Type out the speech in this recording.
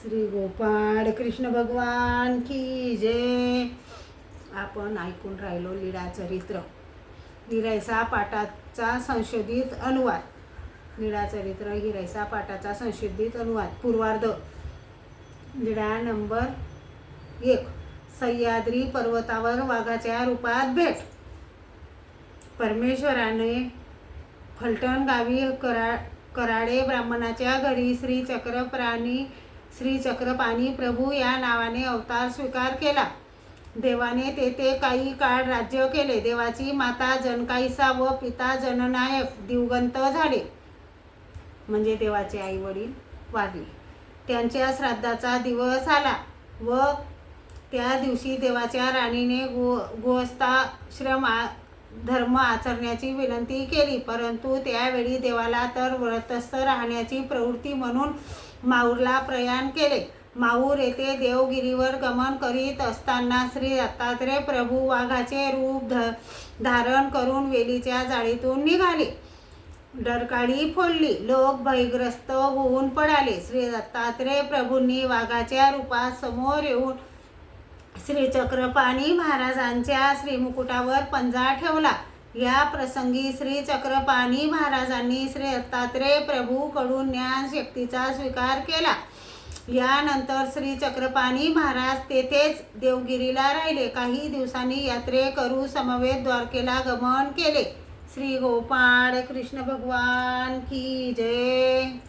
श्री गोपाळ कृष्ण भगवान की जय. आपण ऐकून राहिलो लीळा चरित्र. हिरायसा पाठाचा संशोधित अनुवाद. लीळा चरित्र हिरायसा पाठाचा संशोधित अनुवाद. पूर्वार्ध. लीळा नंबर एक. सह्याद्री पर्वतावर वाघाच्या रूपात भेट. परमेश्वराने फलटण गावी करा कराडे ब्राह्मणाच्या घरी श्री चक्रप्राणी श्री चक्रपाणी प्रभू या नावाने अवतार स्वीकार केला. देवाने तेथे काही काळ राज्य केले. देवाची माता जनकाईसा व पिता जननायक दिवगंत झाले. म्हणजे देवाचे आई वडील वारले. त्यांच्या श्राद्धाचा दिवस आला व त्या दिवशी देवाच्या राणीने गो गोस्ताश्रम धर्म आचरण्याची विनंती केली परंतु त्यावेळी देवाला तर व्रतस्थ राहण्याची प्रवृत्ती म्हणून माऊरला प्रयाण केले. माऊर येथे देवगिरीवर गमन करीत असताना श्री दत्तात्रय प्रभू वाघाचे रूप ध धारण करून वेलीच्या जाळीतून निघाले. डरकाळी फोडली लोक भयग्रस्त होऊन पडाले. श्री दत्तात्रय प्रभूंनी वाघाच्या रूपात समोर येऊन श्री चक्रपाणी महाराजांच्या श्रीमुकुटावर पंजा ठेवला. या प्रसंगी श्री चक्रपाणी महाराजांनी श्री दत्तात्रय प्रभूकडून ज्ञान शक्तीचा स्वीकार केला. यानंतर श्री चक्रपाणी महाराज तेथेच देवगिरीला राहिले. काही दिवसांनी यात्रे करू समवेत द्वारकेला गमन केले. श्री गोपाळ कृष्ण भगवान की जय.